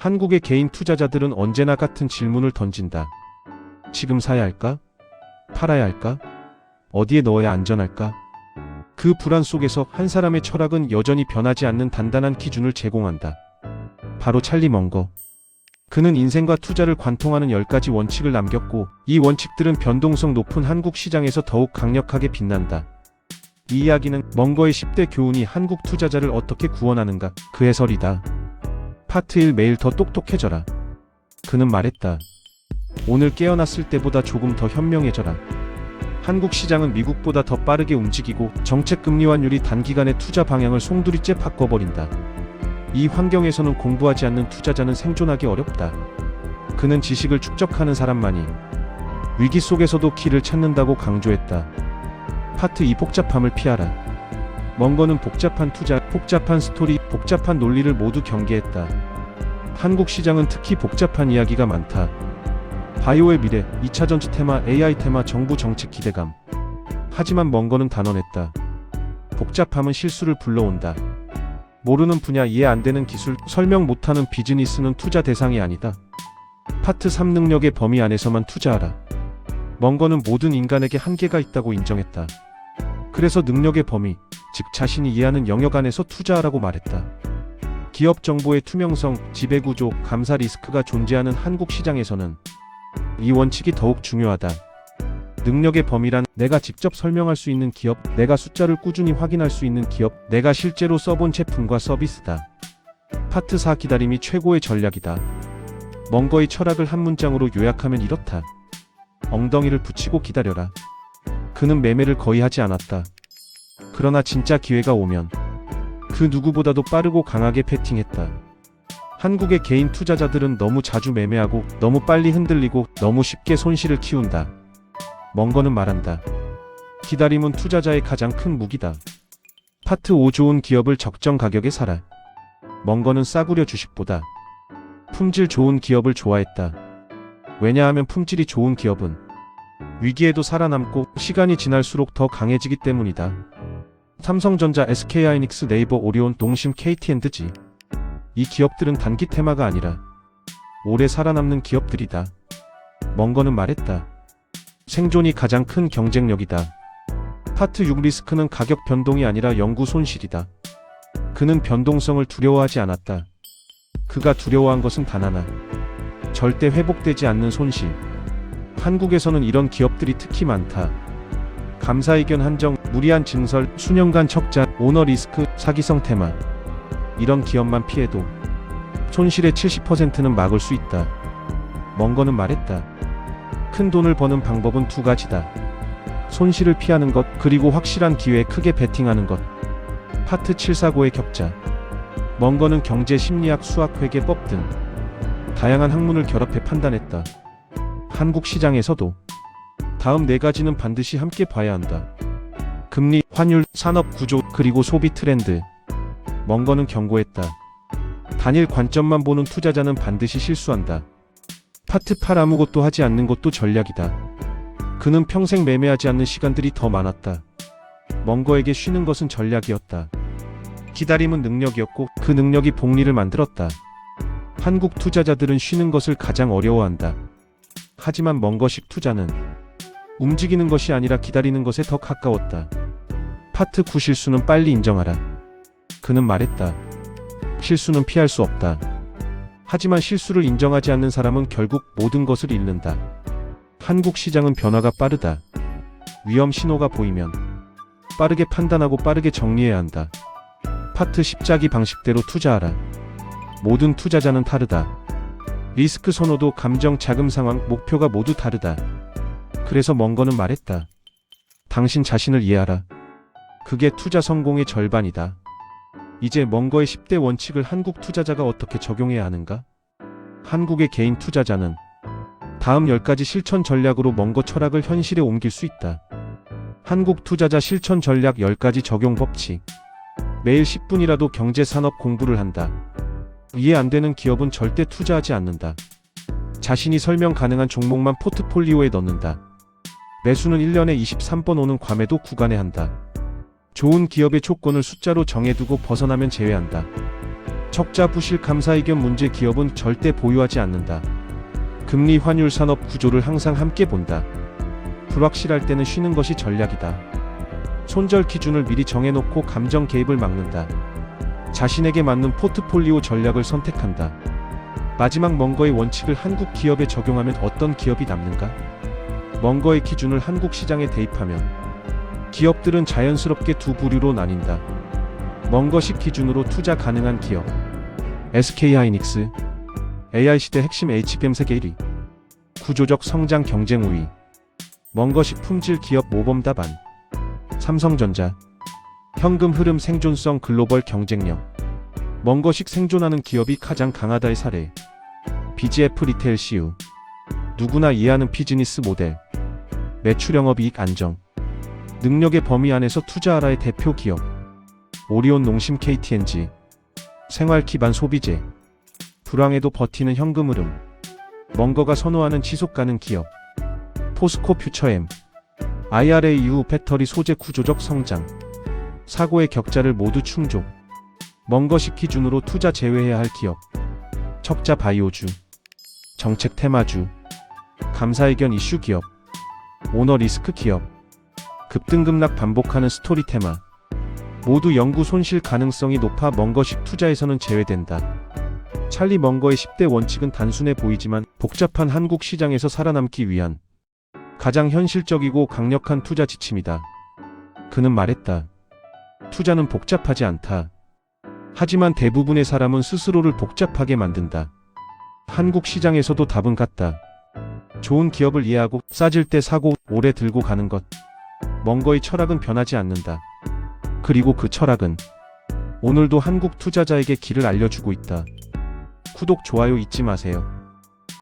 한국의 개인 투자자들은 언제나 같은 질문을 던진다. 지금 사야 할까? 팔아야 할까? 어디에 넣어야 안전할까? 그 불안 속에서 한 사람의 철학은 여전히 변하지 않는 단단한 기준을 제공한다. 바로 찰리 먼거. 그는 인생과 투자를 관통하는 10가지 원칙을 남겼고, 이 원칙들은 변동성 높은 한국 시장에서 더욱 강력하게 빛난다. 이 이야기는 먼거의 10대 교훈이 한국 투자자를 어떻게 구원하는가, 그 해설이다. 파트 1 매일 더 똑똑해져라. 그는 말했다. 오늘 깨어났을 때보다 조금 더 현명해져라. 한국 시장은 미국보다 더 빠르게 움직이고 정책 금리 환율이 단기간에 투자 방향을 송두리째 바꿔버린다. 이 환경에서는 공부하지 않는 투자자는 생존하기 어렵다. 그는 지식을 축적하는 사람만이 위기 속에서도 키를 찾는다고 강조했다. 파트 2 복잡함을 피하라. 먼 거는 복잡한 투자, 복잡한 스토리, 복잡한 논리를 모두 경계했다. 한국 시장은 특히 복잡한 이야기가 많다. 바이오의 미래, 2차 전지 테마, AI 테마, 정부 정책 기대감. 하지만 먼거는 단언했다. 복잡함은 실수를 불러온다. 모르는 분야 이해 안 되는 기술, 설명 못하는 비즈니스는 투자 대상이 아니다. 파트 3 능력의 범위 안에서만 투자하라. 먼거는 모든 인간에게 한계가 있다고 인정했다. 그래서 능력의 범위, 즉 자신이 이해하는 영역 안에서 투자하라고 말했다. 기업 정보의 투명성, 지배구조, 감사 리스크가 존재하는 한국 시장에서는 이 원칙이 더욱 중요하다. 능력의 범위란 내가 직접 설명할 수 있는 기업, 내가 숫자를 꾸준히 확인할 수 있는 기업, 내가 실제로 써본 제품과 서비스다. 파트 4 기다림이 최고의 전략이다. 먼거의 철학을 한 문장으로 요약하면 이렇다. 엉덩이를 붙이고 기다려라. 그는 매매를 거의 하지 않았다. 그러나 진짜 기회가 오면 그 누구보다도 빠르고 강하게 패팅했다. 한국의 개인 투자자들은 너무 자주 매매하고 너무 빨리 흔들리고 너무 쉽게 손실을 키운다. 먼거는 말한다. 기다림은 투자자의 가장 큰 무기다. 파트 5 좋은 기업을 적정 가격에 사라. 먼거는 싸구려 주식보다 품질 좋은 기업을 좋아했다. 왜냐하면 품질이 좋은 기업은 위기에도 살아남고 시간이 지날수록 더 강해지기 때문이다. 삼성전자, SK하이닉스, 네이버, 오리온, 동심, KT&G. 이 기업들은 단기 테마가 아니라 오래 살아남는 기업들이다. 먼거는 말했다. 생존이 가장 큰 경쟁력이다. 파트 6 리스크는 가격 변동이 아니라 영구 손실이다. 그는 변동성을 두려워하지 않았다. 그가 두려워한 것은 단 하나. 절대 회복되지 않는 손실. 한국에서는 이런 기업들이 특히 많다. 감사의견 한정, 무리한 증설, 수년간 척자, 오너 리스크, 사기성 테마. 이런 기업만 피해도 손실의 70%는 막을 수 있다. 먼거는 말했다. 큰 돈을 버는 방법은 두 가지다. 손실을 피하는 것, 그리고 확실한 기회에 크게 베팅하는 것. 파트 745의 격자. 먼거는 경제 심리학, 수학, 회계법 등 다양한 학문을 결합해 판단했다. 한국 시장에서도 다음 네 가지는 반드시 함께 봐야 한다. 금리, 환율, 산업 구조, 그리고 소비 트렌드. 먼거는 경고했다. 단일 관점만 보는 투자자는 반드시 실수한다. 파트 8 아무것도 하지 않는 것도 전략이다. 그는 평생 매매하지 않는 시간들이 더 많았다. 먼거에게 쉬는 것은 전략이었다. 기다림은 능력이었고 그 능력이 복리를 만들었다. 한국 투자자들은 쉬는 것을 가장 어려워한다. 하지만 먼거식 투자는 움직이는 것이 아니라 기다리는 것에 더 가까웠다. 파트 9 실수는 빨리 인정하라. 그는 말했다. 실수는 피할 수 없다. 하지만 실수를 인정하지 않는 사람은 결국 모든 것을 잃는다. 한국 시장은 변화가 빠르다. 위험 신호가 보이면 빠르게 판단하고 빠르게 정리해야 한다. 파트 십자기 방식대로 투자하라. 모든 투자자는 다르다. 리스크 선호도, 감정, 자금 상황, 목표가 모두 다르다. 그래서 먼거는 말했다. 당신 자신을 이해하라. 그게 투자 성공의 절반이다. 이제 먼거의 10대 원칙을 한국 투자자가 어떻게 적용해야 하는가? 한국의 개인 투자자는 다음 10가지 실천 전략으로 먼거 철학을 현실에 옮길 수 있다. 한국 투자자 실천 전략 10가지 적용 법칙. 매일 10분이라도 경제 산업 공부를 한다. 이해 안 되는 기업은 절대 투자하지 않는다. 자신이 설명 가능한 종목만 포트폴리오에 넣는다. 매수는 1년에 23번 오는 괌에도 구간에 한다. 좋은 기업의 조건을 숫자로 정해두고 벗어나면 제외한다. 적자 부실 감사 이견 문제 기업은 절대 보유하지 않는다. 금리 환율 산업 구조를 항상 함께 본다. 불확실할 때는 쉬는 것이 전략이다. 손절 기준을 미리 정해놓고 감정 개입을 막는다. 자신에게 맞는 포트폴리오 전략을 선택한다. 마지막 먼거의 원칙을 한국 기업에 적용하면 어떤 기업이 남는가? 먼거의 기준을 한국 시장에 대입하면 기업들은 자연스럽게 두 부류로 나뉜다. 먼거식 기준으로 투자 가능한 기업. SK하이닉스 AI 시대 핵심 HBM 세계 1위. 구조적 성장 경쟁 우위. 먼거식 품질 기업 모범 답안. 삼성전자. 현금 흐름 생존성 글로벌 경쟁력. 먼거식 생존하는 기업이 가장 강하다의 사례. BGF 리테일 CU 누구나 이해하는 비즈니스 모델 매출 영업이익 안정. 능력의 범위 안에서 투자하라의 대표 기업. 오리온 농심 KTNG 생활 기반 소비재. 불황에도 버티는 현금 흐름. 먼거가 선호하는 지속 가능 기업. 포스코 퓨처엠 IRA 이후 배터리 소재 구조적 성장. 사고의 격자를 모두 충족. 먼거식 기준으로 투자 제외해야 할 기업. 척자 바이오주. 정책 테마주. 감사의견 이슈 기업 오너 리스크 기업 급등급락 반복하는 스토리 테마 모두 영구 손실 가능성이 높아 먼거식 투자에서는 제외된다. 찰리 먼거의 10대 원칙은 단순해 보이지만 복잡한 한국 시장에서 살아남기 위한 가장 현실적이고 강력한 투자 지침이다. 그는 말했다. 투자는 복잡하지 않다. 하지만 대부분의 사람은 스스로를 복잡하게 만든다. 한국 시장에서도 답은 같다. 좋은 기업을 이해하고 싸질 때 사고 오래 들고 가는 것. 먼거의 철학은 변하지 않는다. 그리고 그 철학은 오늘도 한국 투자자에게 길을 알려주고 있다. 구독, 좋아요 잊지 마세요.